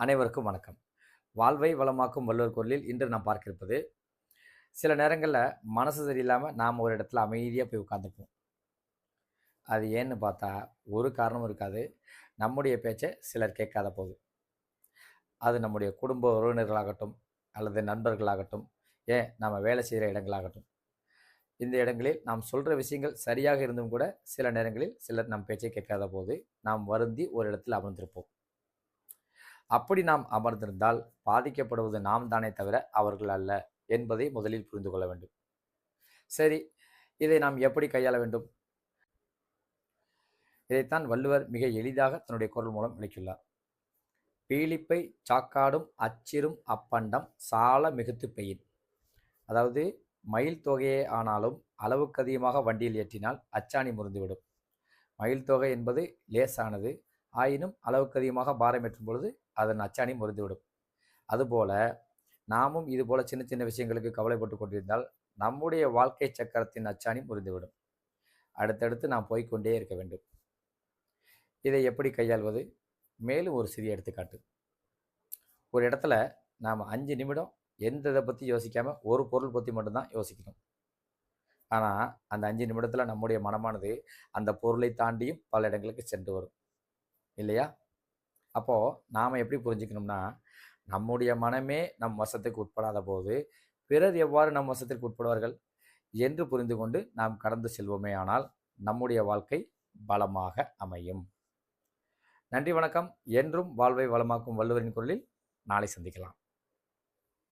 அனைவருக்கும் வணக்கம். வாழ்வை வளமாக்கும் வள்ளுவர் குரலில் இன்று நாம் பார்க்க இருப்பது சில நேரங்களில் மனசு சரியில்லாமல் நாம் ஒரு இடத்துல அமைதியாக போய் உட்காந்துப்போம் அது ஏன்னு பார்த்தா ஒரு காரணமும் இருக்காது. நம்முடைய பேச்சை சிலர் கேட்காத போது. அது நம்முடைய குடும்ப உறவினர்களாகட்டும் அல்லது நண்பர்களாகட்டும் ஏன் நம்ம வேலை செய்கிற இடங்களாகட்டும். இந்த இடங்களில் நாம் சொல்கிற விஷயங்கள் சரியாக இருந்தும் கூட சில நேரங்களில் சிலர் நம் பேச்சை கேட்காத போது நாம் வருந்தி ஒரு இடத்தில் அமர்ந்திருப்போம். அப்படி நாம் அமர்ந்திருந்தால் பாதிக்கப்படுவது நாம் தானே தவிர அவர்கள் அல்ல என்பதை முதலில் புரிந்து கொள்ள வேண்டும். சரி இதை நாம் எப்படி கையாள வேண்டும்? இதைத்தான் வள்ளுவர் மிக எளிதாக தன்னுடைய குரல் மூலம் விளக்கியுள்ளார். பீலிப்பை சாக்காடும் அச்சிரும் அப்பண்டம் சால மிகுத்து பெயின். அதாவது மயில் தொகையே ஆனாலும் அளவுக்கு அதிகமாக வண்டியில் ஏற்றினால் அச்சாணி முறிந்துவிடும். மயில் தொகை என்பது லேசானது ஆயினும் அளவுக்கு அதிகமாக பாரம் ஏற்றும் பொழுது அதன் அச்சாணி முறிந்துவிடும். அதுபோல நாமும் இதுபோல சின்ன சின்ன விஷயங்களுக்கு கவலைப்பட்டு கொண்டிருந்தால் நம்முடைய வாழ்க்கை சக்கரத்தின் அச்சாணி முறிந்துவிடும். அடுத்தடுத்து நாம் போய்க்கொண்டே இருக்க வேண்டும். இதை எப்படி கையாள்வது? மேலும் ஒரு சிறிய எடுத்துக்காட்டு. ஒரு இடத்துல நாம் அஞ்சு நிமிடம் எந்த இதை பற்றி யோசிக்காமல் ஒரு பொருள் பற்றி மட்டும்தான் யோசிக்கணும். ஆனால் அந்த அஞ்சு நிமிடத்தில் நம்முடைய மனமானது அந்த பொருளை தாண்டியும் பல இடங்களுக்கு சென்று வரும். இல்லையா? அப்போது நாம் எப்படி புரிஞ்சுக்கணும்னா நம்முடைய மனமே நம் வசத்துக்கு உட்படாத போது பிறர் எவ்வாறு நம் வசத்திற்கு உட்படுவார்கள் என்று புரிந்து கொண்டு நாம் கடந்து செல்வோமே ஆனால் நம்முடைய வாழ்க்கை பலமாக அமையும். நன்றி வணக்கம். என்றும் வாழ்வை வளமாக்கும் வள்ளுவரின் குரலில் நாளை சந்திக்கலாம்.